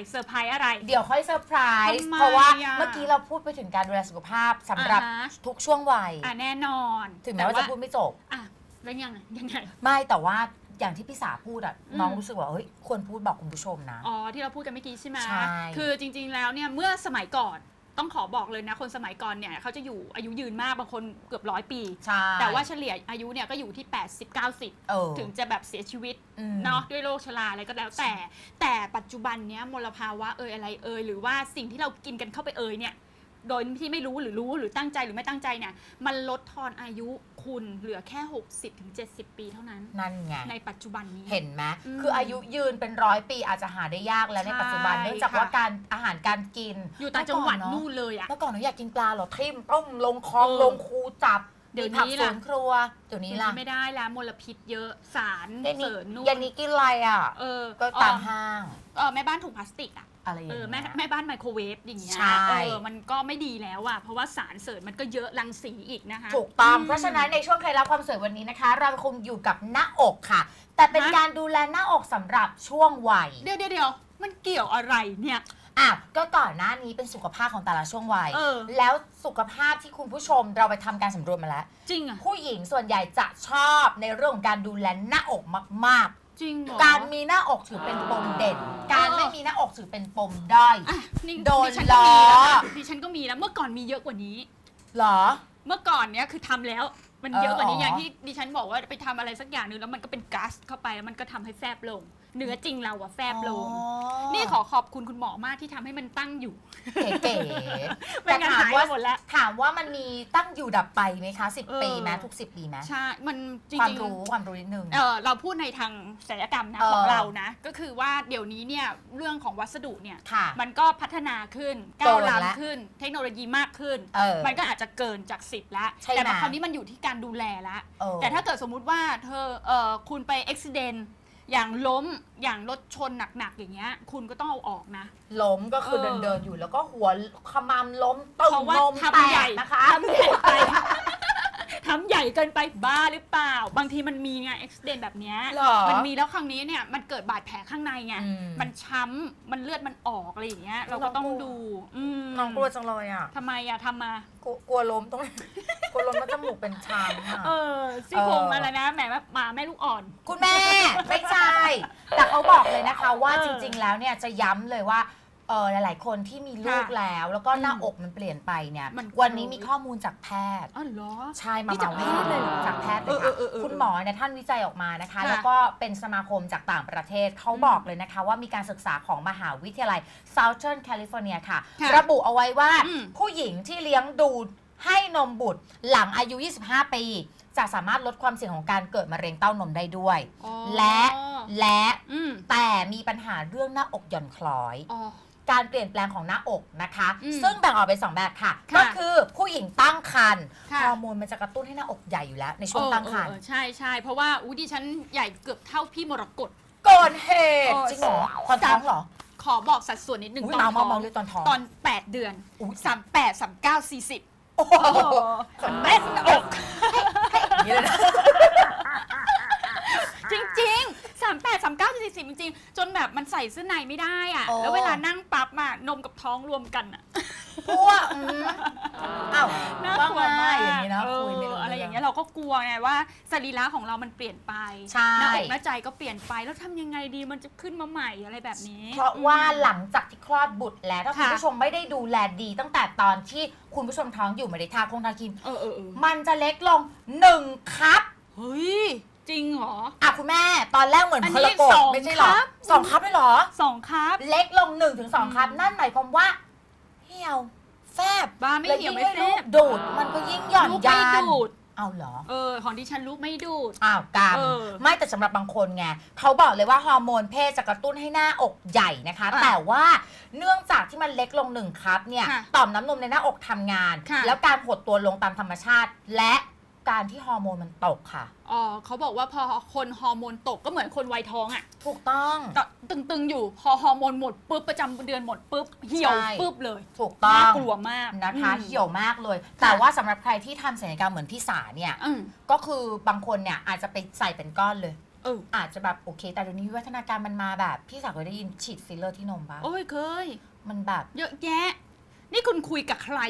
อะไรเซอร์ไพรส์อะไร เดี๋ยวค่อยเซอร์ไพรส์ทำไมเพราะว่าอะเมื่อกี้เราพูดไปถึงการดูแลสุขภาพสำหรับอ่าฮะ ทุกช่วงวัย อะแน่นอนถึงแม้ว่าจะพูดไม่จบ อะแล้วยังไงยังไง ไม่แต่ว่าอย่างที่พี่สาพูดอะอืม น้องรู้สึกว่าเฮ้ยควรพูดบอกคุณผู้ชมนะ อ๋อที่เราพูดกันเมื่อกี้ใช่ไหมใช่คือจริง ๆ แล้วเนี่ยเมื่อสมัยก่อน ต้องขอบอกเลยนะ คนสมัยก่อนเนี่ยเขาจะอยู่อายุยืนมากบางคนเกือบร้อยปี ใช่ แต่ว่าเฉลี่ยอายุเนี่ยก็อยู่ที่ 80 90เออถึงจะแบบเสียชีวิตอืม เนาะด้วยโรคชราอะไรก็แล้วแต่ แต่ปัจจุบันเนี้ยมลภาวะเอยอะไรเอยหรือว่าสิ่งที่เรากินกันเข้าไปเอยเนี่ย โดยที่ไม่รู้หรือรู้หรือตั้งใจหรือไม่ตั้งใจเนี่ย มันลดทอนอายุคุณเหลือแค่ 60ถึง70ปีเท่านั้น นั่นไง ในปัจจุบันนี้ เห็นไหมอืมคืออายุยืนเป็นร้อยปีอาจจะหาได้ยากแล้วในใช่ปัจจุบันเนื่องจากค่ะว่าการอาหารการกินอยู่ต่างจังหวัดเมื่อก่อนู่นเลยอะ เมื่อก่อนหนูอยากกินปลาเหรอทิ่มต้มลงคลองเออลงคูจับเดี๋ยวมีผักนี้สล่ะ วนครัวเดี๋ยวนี้ล่ะไม่ได้แล้วมลพิษเยอะสารเดี๋ยวเสนี้ริญนู่นเยันนี้กินอะไรอะ เออก็ตามห้างเออแม่บ้านถุงพลาสติกอะอะไรอย่างเอเงี้อยแม่แม่บ้านไมโครเวฟอย่างเงี้ยใช่ เออมันก็ไม่ดีแล้วอะเพราะว่าสารเสริญมันก็เยอะรังสีอีกนะคะ ถูกต้องมเพราะฉะนั้นในช่วงเคล็ดลับความสวยวันนี้นะคะ เราคงอยู่กับหน้าอกค่ะ แต่เป็นฮะ การดูแลหน้าอกสำหรับช่วงวัยเดี๋ยวเดี๋ยวเดี๋ยวมันเกี่ยวอะไรเนี่ย อะก็ก่อนหน้านี้เป็นสุขภาพของแต่ละช่วงวัย เออ แล้วสุขภาพที่คุณผู้ชมเราไปทำการสำรวจมาแล้ว จริงอะ ผู้หญิงส่วนใหญ่จะชอบในเรื่องของการดูแลหน้าอกมาก จริงเหรอๆการมีหน้าอกถือเป็นปมเด่น การเออไม่มีหน้าอกถือเป็นปมด้อย อะนี่โดนดิฉันก็มีล้อแล้วนะดิฉันก็มีแล้ว เมื่อก่อนมีเยอะกว่านี้ เหรอ เมื่อก่อนเนี้ยคือทำแล้ว มันเยอะกว่านี้เอออ๋อออย่างที่ดิฉันบอกว่าไปทำอะไรสักอย่างหนึ่งแล้วมันก็เป็นก๊าซเข้าไปแล้วมันก็ทำให้แฟบลง เนื้อจริงเราอะแฟบลง อ๋อนี่ขอขอบคุณคุณหมอมากที่ทำให้มันตั้งอยู่เก๋ๆไม่แต่งั้นถามหายว่าไปหมดแล้ว ถามว่ามันมีตั้งอยู่ดับไปไหมคะ เอ10อปีไหมทุก 10 ปีไหมใช่ มันจริความงรู้ความรู้นิดนึง ๆเออเราพูดในทางศัลยกรรมนะเออ ของเรานะ ก็คือว่าเดี๋ยวนี้เนี่ยเรื่องของวัสดุเนี่ย ค่ะ มันก็พัฒนาขึ้นเกิก้าวนละล้ำขึ้น เทคโนโลยีมากขึ้น เออ มันก็อาจจะเกินจาก 10แล้วใช่แต่ไหม คราวนี้มันอยู่ที่การดูแลแล้วเออ แต่ถ้าเกิดสมมุติว่าเธอเออคุณไปอุบิเหตุ อย่างล้มอย่างรถชนหนักๆอย่างเงี้ย คุณก็ต้องเอาออกนะ ล้มก็คือเอเดิอนเดินๆอยู่แล้วก็หัวขมำล้มตึงเพราะว่านมทำแตใหญ่กนะคะ ทำใหญ่ไป ทำใหญ่เกินไปบ้าหรือเปล่า บางทีมันมีไงอุบิเหตุแบบเนี้ยเหรอมันมีแล้วครั้งนี้เนี่ยมันเกิดบาดแผลข้างในไงอืม มันช้ำมันเลือดมันออกอะไรอย่างเงี้ยเราก็ต้องดูอืมน้องกลัวจังเลยอะทำไมอะทำมา กลัวกลัวล้มต้อง กลัวล้มแล้วจมูกเป็นชามอะเออซี่โครงเอออ อะไรนะแหมหมาแม่ลูกอ่อน คุณแม่ ไม่ใช่ แต่เขาบอกเลยนะคะว่าเออจริง ๆ แล้วเนี่ยจะย้ำเลยว่า เออหลาย ๆ คนที่มีลูกค่ะแล้ว แล้วก็หน้าอืมอกมันเปลี่ยนไปเนี่ย มันวันนี้มีข้อมูลจากแพทย์ อ๋อเหรอ ใช่มานี่จากเมาแพทย์เลยเหรอจากแพทย์เลยเอค่ะอเออเออคุณหมอเนี่ยท่านวิจัยออกมานะคะ ค่ะแล้วก็เป็นสมาคมจากต่างประเทศเขาอืมบอกเลยนะคะ ว่ามีการศึกษาของมหาวิทยาลัย Southern California ค่ะ ค่ะระบุเอาไว้ว่าอืม ผู้หญิงที่เลี้ยงดูให้นมบุตรหลังอายุ 25 ปี จะสามารถลดความเสี่ยงของการเกิดมะเร็งเต้านมได้ด้วย อ๋อและ และอืมแต่มีปัญหาเรื่องหน้าอกหย่อนคล้อย อ๋อ การเปลี่ยนแปลงของหน้าอกนะคะ อืมซึ่งแบ่งออกเป็นสองแบบค่ะ ค่ะก็คือผู้หญิงตั้งครรภ์ค่ะ ฮอร์โมนมันจะกระตุ้นให้หน้าอกใหญ่อยู่แล้ว ในช่วงตั้งครรภ์เออเออใช่ใช่เพราะว่าอู้ดิฉันใหญ่เกือบเท่าพี่มรกตเกินเหตุ เออ จริงเหรอตอนท้องเหรอขอบอกสัดส่วนนิดนึงอุ๊ยตอนมาท้มาองมาเลยตอนท้อง ตอน 8 เดือนอุ๊ย สามแปดสามเก้าสี่สิบโอ้โหแน่นอกอย่างนี้เลยนะ จริงๆสามแปดสามเก้าสี่สิบจริงๆ จนแบบมันใส่เสื้อในไม่ได้อะโอ้ แล้วเวลานั่งปั๊บมานมกับท้องรวมกันอะพวกอืมอ้าวน่าว่ากลัวไงมากอย่างนี้นะเออคุยไม่รู้อะไรอย่างเงี้ยเรื่เราก็กลัวไงว่าสรีระของเรามันเปลี่ยนไปใช่ หน้าอกหน้าใจก็เปลี่ยนไปแล้วทำยังไงดีมันจะขึ้นมาใหม่อะไรแบบนี้ เพราะว่าหลังจากที่คลอดบุตรแล้วถ้าคุณค่ะ ผู้ชมไม่ได้ดูแลดี ตั้งแต่ตอนที่คุณผู้ชมท้องอยู่ไม่ได้ทาคงทาครีมเออเออเออมันจะเล็กลงหนึ่งครับ เฮ้ย จริงเหรอ อะคุณแม่ ตอนแรกเหมือนอันพนี้ลโกดสองไม่ใช่เหรอครับ สองครับเลยเหรอ สองครับ เล็กลงหนึ่งถึงสองครับอืมนั่นหมายความว่า เหี่ยว แฟบบ้าไม่แล้วเหี่ยวงไม่ให้แฟลูกบดูดมันก็ยิ่งหย่อนลูกยาไม่นดูด เอาเหรอ เออ ของดิฉันลูกไม่ดูด อ้าวกรรมเออไม่แต่สำหรับบางคนไงเขาบอกเลยว่าฮอร์โมนเพศจะกระตุ้นให้หน้าอกใหญ่นะคะ อะแต่ว่าเนื่องจากที่มันเล็กลงหนึ่งครับเนี่ยค่ะต่อมน้ำนมในหน้าอกทำงาน ค่ะแล้วการหดตัวลงตามธรรมชาติ และ การที่ฮอร์โมนมันตกค่ะ อ๋อเขาบอกว่าพอคนฮอร์โมนตกก็เหมือนคนวัยท้องอะถูกต้องก็ตึงๆอยู่พอฮอร์โมนหมดปุ๊บประจำเดือนหมดปุ๊บเหี่ยวใช่ ปุ๊บเลยถูกต้อน่าง กลัวมากนะคะอืม เหี่ยวมากเลย แต่ว่าสำหรับใครที่ทำศัลยกรรมเหมือนพี่สาเนี่ย อืมก็คือบางคนเนี่ยอาจจะไปใส่เป็นก้อนเลย เอออาจจะแบบโอเค แต่เดี๋ยวนี้วิวัฒนาการมันมาแบบ พี่สาวเคยได้ยินฉีดฟิลเลอร์ที่นมปะโอ้ยเคย มันแบบ เยอะแยะ นี่คุณคุยกับใคร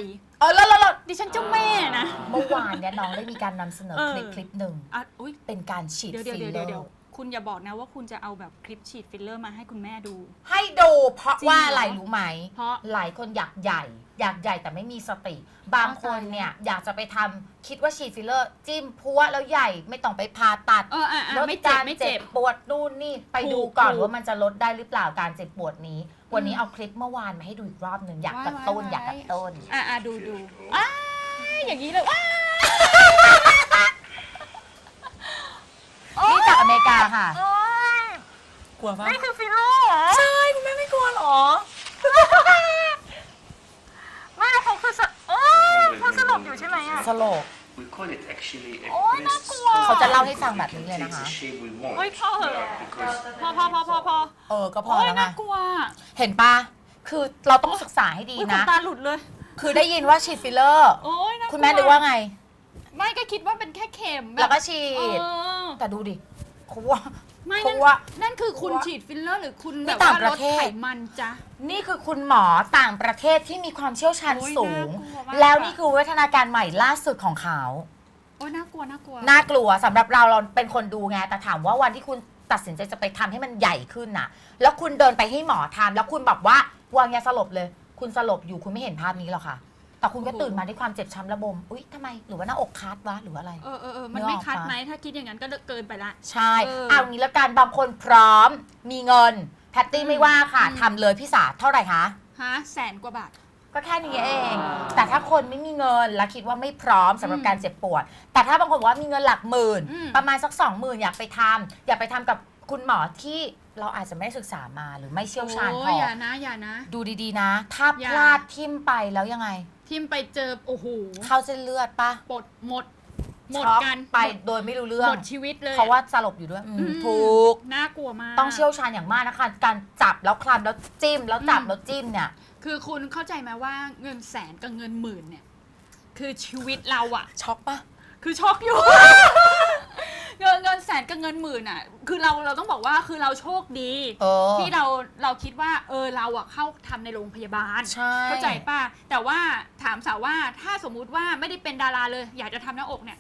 เออแล้วแล้วแล้วดิฉันเจ้าแม่นะ เมื่อวานเนี่ยน้องได้มีการนำเสนอเออ คลิปคลิปหนึ่ง อะอุ้ยเป็นการฉีดเดี๋ยวเดี๋ยวฟิลเดี๋ยวเลอเดี๋ยวร์คุณอย่าบอกนะว่าคุณจะเอาแบบคลิปฉีดฟิลเลอร์มาให้คุณแม่ดู ให้ดูเพราะจริงว่าเหรอออะไรรู้ไหม เพราะ หลายคนอยากใหญ่ อยากใหญ่แต่ไม่มีสติ บางคนเนี่ยอยากจะไปทำคิดว่าฉีดฟิลเลอร์ จิ้มพัวแล้วใหญ่ไม่ต้องไปผ่าตัดเอออะอะลดไม่เจ็บการไม่เจ็บ ปวดนู่นนี่ ไปถูกดูก่อนถูก ว่ามันจะลดได้หรือเปล่าการเจ็บปวดนี้ วันนี้อืมเอาคลิปเมื่อวานมาให้ดูอีกรอบหนึ่งอยากไว้กระตุ้นไว้อยากกระตุ้นอะอะดูดูอ้ายอย่างนี้เลยว้ายนี่จากอเมริกาค่ะโอ๊ยกลัวปะนี่คือฟิลเลอร์เหรอ ใช่คุณแม่ไม่กลัวหรอไม่เขาคือสโอ้ยเขาสลบอยู่ใช่ไหมอะสโลก We call it actually a Oh, breast nakakua. scar. เขาจะเล่าให้ฟังแบบนี้เลย It นะคะ takes the shape we want. โอ้ยพ่อเหอะ Because พอพอพอพอพอเออ ก็พอโอ้ยแล้วไงน่ากลัวเห็นปะคือเราต้องศึกษาให้ดีอุ้ยขนนะ ตาหลุดเลย คือได้ยินว่าฉีดฟิลเลอร์ โอ้ยน่ากลัวคุณแม่นึกว่าไง ไม่ก็คิดว่าเป็นแค่เข็มบบแล้วก็ฉีเอดอแต่ดูดิเขาว่า ไม่เพนั่นราะว่า นั่นคือคุณเพราะว่าฉีดฟิลเลอร์หรือคุณนี่แบบต่างว่าปลระดเทศไขมันจ้ะ นี่คือคุณหมอต่างประเทศที่มีความเชี่ยวชาญโอ้ยสูง น่ากลัวมาก แล้วนี่คือวิวัฒนาการใหม่ล่าสุดของเขา โอ้ยน่ากลัวน่ากลัว น่ากลัวสำหรับเราเราเป็นคนดูไงแต่ถามว่าวันที่คุณตัดสินใจจะไปทำให้มันใหญ่ขึ้นน่ะ แล้วคุณเดินไปให้หมอทำแล้วคุณแบบว่าวางยาสลบเลย คุณสลบอยู่คุณไม่เห็นภาพนี้หรอกค่ะ แต่คุณก็โอ้โหตื่นมาด้วยความเจ็บช้ำระบม อุ๊ยทำไม หรือว่าหน้าอกคัดวะ หรือว่าอะไร เออเออเออมันนึกออกไม่คัดปะไหมถ้าคิดอย่างนั้นก็เกินไปละ ใช่เออ เอางี้แล้วกัน บางคนพร้อม มีเงิน แพตตี้อืมไม่ว่าค่ะ อืม ทำเลยพี่สาเท่าไหร่คะ ฮะแสนกว่าบาท ก็แค่นี้เอง แต่ถ้าคนไม่มีเงินและคิดว่าไม่พร้อมสำหรับอืมการเจ็บปวด แต่ถ้าบางคนบอกว่ามีเงินหลักหมื่น อืม ประมาณสักสองหมื่นอยากไปทำอยากไปทำกับคุณหมอที่เราอาจจะไม่ได้ศึกษามาหรือไม่เชี่ยวชาญโอ้พออย่านะอย่านะ ดูดีๆนะ ถ้าอย่าพลาดทิ่มไปแล้วยังไง ทิมไปเจอโอ้โหเข้าเส้นเลือดปะปลดหมด หมดช็อกกันไปหมดโดยไม่รู้เรื่องหมดชีวิตเลยเพราะว่าสลบอยู่ด้วยอืมอืมถูก น่ากลัวมาก ต้องเชี่ยวชาญอย่างมากนะคะ การจับแล้วคลำแล้วจิ้มแล้วจับอืม แล้วจิ้มเนี่ย คือคุณเข้าใจไหมว่าเงินแสนกับเงินหมื่นเนี่ย คือชีวิตเราอะช็อกปะคือช็อกอยู่ เงินเงินแสนกับเงินหมื่นอะคือเราเราต้องบอกว่าคือเราโชคดี เออ ที่เราเราคิดว่าเออเราอะเข้าทำในโรงพยาบาล ใช่ เข้าใจป่ะ แต่ว่าถามสาวว่าถ้าสมมุติว่าไม่ได้เป็นดาราเลย อยากจะทำหน้าอกเนี่ย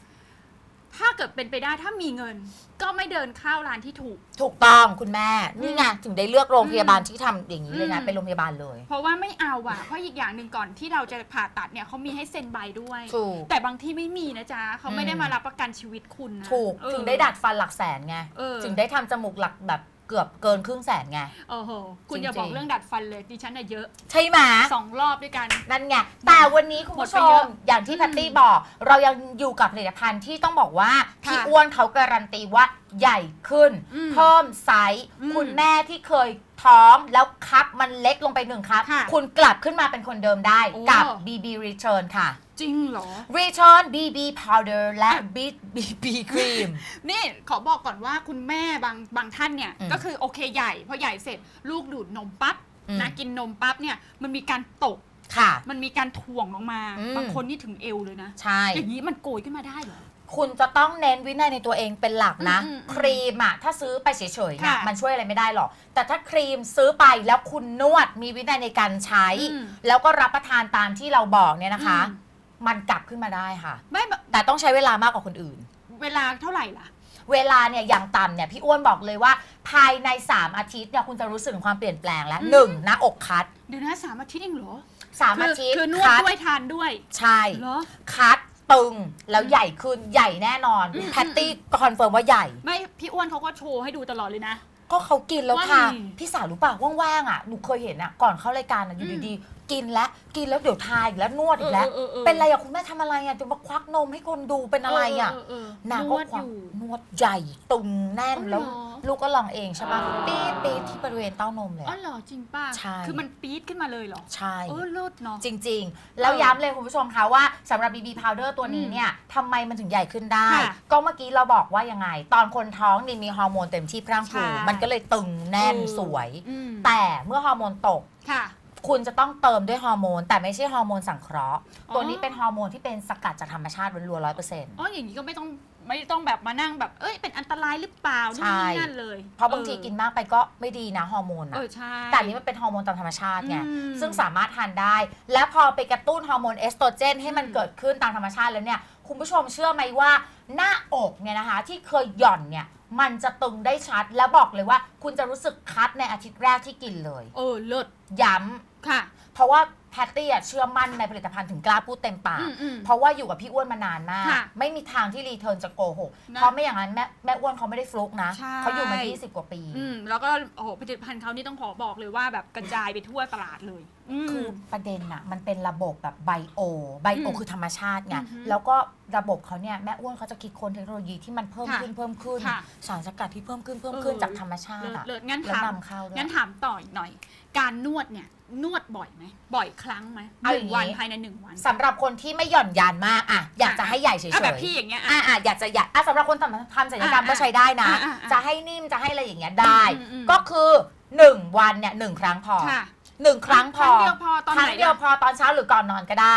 ถ้าเกิดเป็นไปได้ถ้ามีเงิน ก็ไม่เดินเข้าร้านที่ถูก ถูกต้องคุณแม่ นี่ไงถึงได้เลือกโรงพยาบาลที่ทำอย่างนี้เลยนะอืม เป็นโรงพยาบาลเลยเพราะว่าไม่เอาอะเพราะอีกอย่างหนึ่งก่อนที่เราจะผ่าตัดเนี่ยเขามีให้เซ็นใบด้วย ถูก แต่บางที่ไม่มีนะจ๊ะเขาไม่ได้อืม มารับประกันชีวิตคุณนะถูกเออ ถึงได้ดัดฟันหลักแสนไงเออ ถึงได้ทำจมูกหลักแบบ เกือบเกินครึ่งแสนไง โอ้โห คุณจริงๆอย่าบอกเรื่องดัดฟันเลยดิฉันน่ะเยอะใช่ไหมสองรอบด้วยกัน นั่นไง แต่วันนี้คุณผู้ชหมดไปเยม อะอย่างที่อืมแพตตี้บอก เรายังอยู่กับผลิตภัณฑ์ที่ต้องบอกว่าค่ะพี่อ้วนเขาการันตีว่าใหญ่ขึ้น อืมเพิ่มไซส์อืมคุณแม่ที่เคยท้องแล้วคับมันเล็กลงไปหนึ่งครับ ค่ะคุณกลับขึ้นมาเป็นคนเดิมได้โอ้ กับ BB Return ค่ะ จริงเหรอ Return BB Powder และ BB Cream นี่ขอบอกก่อนว่าคุณแม่บางบางท่านเนี่ยอืมก็คือโอเคใหญ่พอใหญ่เสร็จลูกดูดนมปั๊บอืมนะกินนมปั๊บเนี่ยมันมีการตกค่ะมันมีการถ่วงลงมาอืมบางคนนี่ถึงเอวเลยนะ ใช่ อย่างนี้มันโกยขึ้นมาได้เหรอ คุณจะต้องเน้นวินัยในตัวเองเป็นหลักนะอืมอืมอืมครีมอะถ้าซื้อไปเฉยๆเนี่ยค่ะมันช่วยอะไรไม่ได้หรอก แต่ถ้าครีมซื้อไปแล้วคุณนวดมีวินัยในการใช้อืมแล้วก็รับประทานตามที่เราบอกเนี่ยนะคะอื มมันกลับขึ้นมาได้ค่ะ ไม่แบบแต่ต้องใช้เวลามากกว่าคนอื่น เวลาเท่าไหร่ล่ะ เวลาเนี่ยอย่างต่ำเนี่ยพี่อ้วนบอกเลยว่า ภายใน 3 อาทิตย์เนี่ยคุณจะรู้สึกถึงความเปลี่ยนแปลงแล้วอืมหนึ่งหน้าอกคัดเดี๋ยวนะสามอาทิตย์เองเหรอสามคือาทิตย์คือนวดคัดด้วยทานด้วย ใช่เหรอคัดตึงแล้วใหญ่ขึ้นใหญ่แน่นอนอืมแพตตี้คอนเฟิร์มว่าใหญ่ ไม่พี่อ้วนเขาก็โชว์ให้ดูตลอดเลยนะก็เขากินแล้วว่าค่ะมีพี่สาวรู้ป่ะว่างๆอะหนูเคยเห็นอะ ก่อนเข้ารายการอะอยู่อืมดีๆ กินแล้วกินแล้วเดี๋ยวทายอีกแล้วนวดอีกแล้ว เออเออเออเป็นไรอะคุณแม่ทำอะไรอะจะมาควักนมให้คนดูเป็นอะไรอะเเออนางนก็วดควัอกยู่ นวดใหญ่ตึงแน่นอ๋อเหรอ แล้วลูกก็ลองเองใช่ป่ะปี๊ดปี๊ดที่บริเวณเต้านมเลยอ๋ออะ เหรอจริงป่ะ ใช่ คือมันปี๊ดขึ้นมาเลยเหรอ ใช่ เออเลิศเนาะ จริง ๆ แล้วเออย้ำเลยคุณผู้ชมคะว่าสำหรับ BB Powder ตัวนี้เนี่ยทำไมมันถึงใหญ่ขึ้นได้ ค่ะก็เมื่อกี้เราบอกว่ายังไง ตอนคนท้องนี่มีฮอร์โมนเต็มที่พรั่งพรูใช่ มันก็เลยตึงแน่นเออสวย อืมแต่เมื่อฮอร์โมนตก ค่ะ คุณจะต้องเติมด้วยฮอร์โมน แต่ไม่ใช่ฮอร์โมนสังเคราะห์ อ๋อ ตัวนี้เป็นฮอร์โมนที่เป็นสกัดจากธรรมชาติล้วนๆร้อยเปอร์เซ็นต์ อ๋ออย่างนี้ก็ไม่ต้องไม่ต้องแบบมานั่งแบบเอ้ยเป็นอันตรายหรือเปล่านู่นนี่นั่นเลยเพราะบางทีกินมากไปก็ไม่ดีนะฮอร์โมนเออะอใช่ แต่อันนี้มันเป็นฮอร์โมนตามธรรมชาติไงอืมซึ่งสามารถทานได้ และพอไปกระตุ้นฮอร์โมนเอสโตรเจนให้มันอืม เกิดขึ้นตามธรรมชาติแล้วเนี่ยคุณผู้ชมเชื่อไหมว่า หน้าอกเนี่ยนะคะ ที่เคยหย่อนเนี่ย มันจะตึงได้ชัดและบอกเลยว่า คุณจะรู้สึกคัดในอาทิตย์แรกที่กินเลย เออเลิศย้ำค่ะเพราะว่าแพตตี้อะเชื่อมั่นในผลิตภัณฑ์ถึงกล้าพูดเต็มปากอืมอืมเพราะว่าอยู่กับพี่อ้วนมานานมาก ค่ะไม่มีทางที่รีเทิร์นจะโกหกนะเพราะไม่อย่างนั้นแม่แม่อ้วนเขาไม่ได้ฟลุกนะใช่ เขาอยู่มา 20 กว่าปี อืมแล้วก็โอ้โหผลิตภัณฑ์เขานี่ต้องขอบอกเลยว่าแบบกระจายไปทั่วตลาดเลยอืมคือประเด็นน่ะมันเป็นระบบแบบไบโอไบโออืมคือธรรมชาติไงอือฮึแล้วก็ ระบบเขาเนี่ยแม่อ้วนเขาจะคิดค้นเทคโนโลยีที่มันเพิ่มค่ะขึ้นเพิ่มขึ้น ค่ะสารสกัดที่เพิ่มขึ้นเพิ่มขึ้นเออ จากธรรมชาเลิติศอะเลิศงั้นแล้วถาม นำเข้าด้วย งั้นถามต่ออีกหน่อย การนวดเนี่ย นวดบ่อยไหม บ่อยครั้งไหมเอาหอย่านึ่งงนี้ วันภายในหนึ่งวันสำหรับคนที่ไม่หย่อนยานมากอะอยากจะให้ใหญ่เฉยอะๆแบบพี่อย่างเงี้ยอะ อะอะอยากจะอยากอะสำหรับคนทำทำศัลยกรรมอะก็ใช้ได้นะ อะอะอะจะให้นิ่มจะให้อะไรอย่างเงี้ยได้ อืมอืม ก็คือ1วันเนี่ยหนึ่งครั้งพอค่ะหนึ่งครั้งพครั้องเดียวพอตอนครั้ไหงนเดียวล่ะ พอตอนเช้าหรือก่อนนอนก็ได้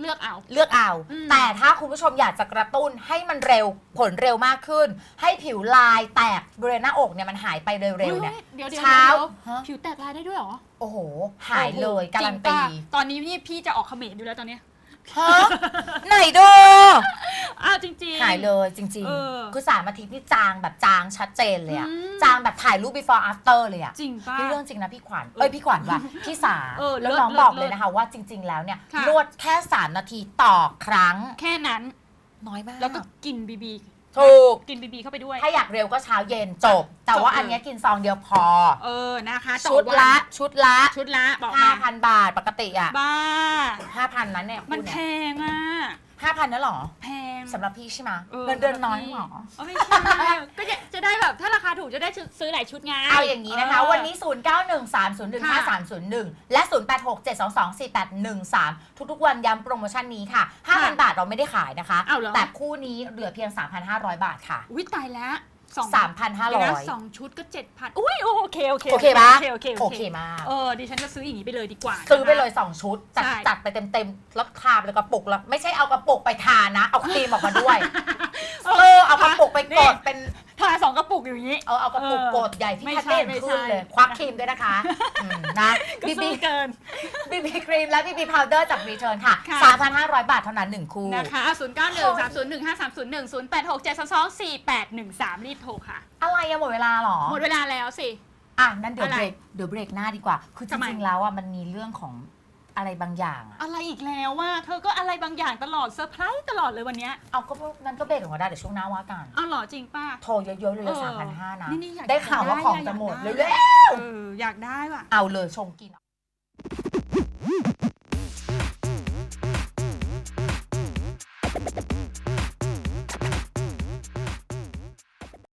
เลือกเอา เลือกเอา อืม แต่ถ้าคุณผู้ชมอยากจะกระตุ้นให้มันเร็วผลเร็วมากขึ้น ให้ผิวลายแตกบริเวณหน้าอกเนี่ยมันหายไปเร็วๆเนี่ยฮ้เดี๋ยวเดี๋ยวเช้าเดี๋ยวฮะ ผิวแตกลายได้ด้วยเหรอโอ้โห หายเลยการันตีจงป่ะตอนนี้นี่พี่จะออกเขมรอยู่แล้วตอนเนี้ย ฮะไหนดู อ้าวจริงๆ หายเลยจริง เออๆ คือสามอาทิตย์นี่จางแบบจางชัดเจนเลยอะอืม จางแบบถ่ายรูป before after เลยอะจริงป่ะ นี่เรื่องจริงนะพี่ขวัญเอ้ยพี่ขวัญว่ะ พี่สาเออแล้วเลิศน้องเลิศบอกเลิศเลยนะคะว่าจริง ๆ แล้วเนี่ยค่ะ นวดแค่สามนาทีต่อครั้ง แค่นั้น น้อยมาก แล้วก็กินบีบี ถูก กินบีบีเข้าไปด้วย ถ้าอยากเร็วก็เช้าเย็นจบ แต่ว่าจบเลย อันเนี้ยกินซองเดียวพอ เออนะคะต่อชุดวันละชุดละชุดละบอกมา5,000 บาทปกติอะบ้า 5,000นั้นเนี่ยมันคุณแพเนี่ยงอะ5,000นั่นหรอแพงสำหรับพี่ใช่ไหมออเงินเดือนน้อยหรอ เออไม่ใช่ก็จะจะได้ ซื้อหลายชุดไงเอาอย่างนี้นะคะเออวันนี้ 0913015301 และ 0867224813 ทุกๆ วันย้ำโปรโมชั่นนี้ค่ะ 5,000 บาทเราไม่ได้ขายนะคะ เอาเหรอ แต่คู่นี้เหลือเพียง 3,500 บาทค่ะ อุ้ยตายแล้วสองเดี๋ยวนะ3,500สองชุดก็เจ็ดพันอุ้ยโอเคโอเคโอเคปะโอเคโอเคโอเคมาก เออดิฉันจะซื้ออย่างนี้ไปเลยดีกว่านะคะ ซื้อไปเลย 2 ชุด จัดใช่ จัดไปเต็มๆแล้วทาไปเลยกระปุกแล้วไม่ใช่เอากระปุกไปทานะ เอาครีมออกมาด้วย เออเอากระปุกไปกดเป็น ทาสองกระปุกอยู่อย่างนี้ เออเอากระปุกเออกดใหญ่ที่ไม่แพทใช่เต้นไม่ขึ้นใช่เลยควักครีมด้วยนะคะอืมนะก็บีบีซื้อเกิน บีบีครีมและบีบีพาวเดอร์จากรีเทิร์นค่ะ ค่ะ 3,500 บาทเท่านั้น 1 คู่ นะคะ0 9 1 3 0 1 5 3 0 1 0 8 6 7 2 2 4 8 1 3 รีบโทรค่ะ อะไรอะหมดเวลาเหรอ หมดเวลาแล้วสิ อะนั่นเดี๋ยวอะไรเบรกเดี๋ยวเบรกหน้าดีกว่า คือจทำไมริงๆแล้วอะมันมีเรื่องของ อะไรบางอย่างอะอะไรอีกแล้วว่าเธอก็อะไรบางอย่างตลอดเซอร์ไพรส์ตลอดเลยวันเนี้ยเอาก็นั้นก็เบรกของเราได้เดี๋ยวช่วงหน้าว่ากัน เอาเหรอจริงป้าโทรเยอะๆเลยเออสามพันห้านะ นี่นี่อยากได้ข่าวว่าได้ของอยากจะหมดได้ เร็วเอออยากได้ว่ะ ๆเอาเลยชงกิน